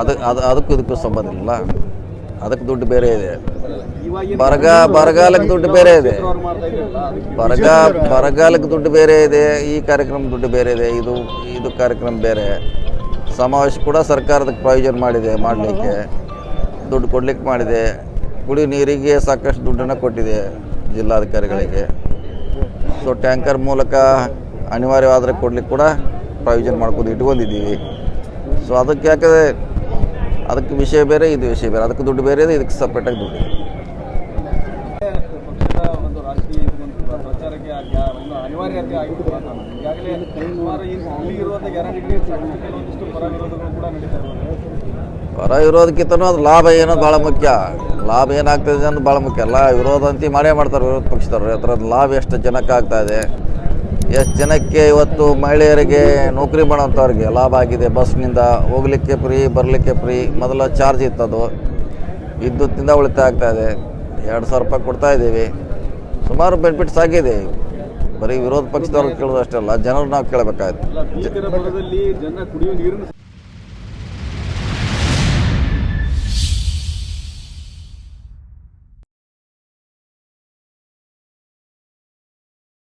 ಅದು ಅದು ಅದಕ್ಕೂ ಇದಕ್ಕೂ ಸಂಬಂಧ ಇಲ್ಲ ಅದಕ್ಕೆ ದುಡ್ಡು ಬೇರೆ ಇದೆ. ಬರಗ ಬರಗಾಲಕ್ಕೆ ದುಡ್ಡು ಬೇರೆ ಇದೆ. ಬರಗ ಬರಗಾಲಕ್ಕೆ ದುಡ್ಡು ಬೇರೆ ಇದೆ ಈ ಕಾರ್ಯಕ್ರಮ ದುಡ್ಡು ಬೇರೆ ಇದೆ ಇದು ಇದು ಕಾರ್ಯಕ್ರಮ ಬೇರೆ. ಸಮಾವೇಶ ಕೂಡ ಸರ್ಕಾರದಕ್ಕೆ ಪ್ರಯೋಜನ ಮಾಡಿದೆ ಮಾಡಲಿಕ್ಕೆ. ದುಡ್ಡು ಕೊಡ್ಲಿಕ್ಕೆ ಮಾಡಿದೆ. ಕುಡಿ ನೀರಿಗೆ ಸಾಕಷ್ಟು ದುಡ್ಡನ್ನು ಕೊಟ್ಟಿದೆ ಜಿಲ್ಲಾಧಿಕಾರಿಗಳಿಗೆ. ಸೊ ಟ್ಯಾಂಕರ್ ಮೂಲಕ ಅನಿವಾರ್ಯವಾದರೆ ಕೊಡ್ಲಿಕ್ಕೆ ಕೂಡ ಪ್ರಯೋಜನ ಮಾಡ್ಕೊಂಡು ಇಟ್ಕೊಂಡಿದ್ದೀವಿ. ಸೊ ಅದಕ್ಕೆ ಯಾಕಂದರೆ ಅದಕ್ಕೆ ವಿಷಯ ಬೇರೆ ಇದು ವಿಷಯ ಬೇರೆ. ಅದಕ್ಕೆ ದುಡ್ಡು ಬೇರೆ ಇದೆ ಇದಕ್ಕೆ ಸಪ್ರೇಟಾಗಿ ದುಡ್ಡು ಇದೆ. ಪರ ವಿರೋಧಕ್ಕಿಂತನೂ ಅದು ಲಾಭ ಏನೋದು ಭಾಳ ಮುಖ್ಯ. ಲಾಭ ಏನಾಗ್ತದೆ ಅನ್ನೋದು ಭಾಳ ಮುಖ್ಯ. ಅಲ್ಲ ವಿರೋಧ ಅಂತ ಮಾಡೇ ಮಾಡ್ತಾರೆ ವಿರೋಧ ಪಕ್ಷದವ್ರು. ಅದರ ಲಾಭ ಎಷ್ಟು ಜನಕ್ಕಾಗ್ತಾ ಇದೆ. ಎಷ್ಟು ಜನಕ್ಕೆ ಇವತ್ತು ಮಹಿಳೆಯರಿಗೆ ನೌಕರಿ ಮಾಡೋಂಥವ್ರಿಗೆ ಲಾಭ ಆಗಿದೆ. ಬಸ್ನಿಂದ ಹೋಗ್ಲಿಕ್ಕೆ ಫ್ರೀ, ಬರಲಿಕ್ಕೆ ಫ್ರೀ. ಮೊದಲ ಚಾರ್ಜ್ ಇತ್ತದು. ವಿದ್ಯುತ್ತಿಂದ ಉಳಿತಾಯ ಆಗ್ತಾ ಇದೆ. ಎರಡು ಸಾವಿರ ರೂಪಾಯಿ ಕೊಡ್ತಾ ಇದ್ದೀವಿ. ಸುಮಾರು ಬೆನಿಫಿಟ್ಸ್ ಆಗಿದೆ. ಬರೀ ವಿರೋಧ ಪಕ್ಷದವ್ರು ಕೇಳೋದು ಅಷ್ಟೇ ಅಲ್ಲ, ಜನರು ನಾವು ಕೇಳಬೇಕಾಯ್ತು.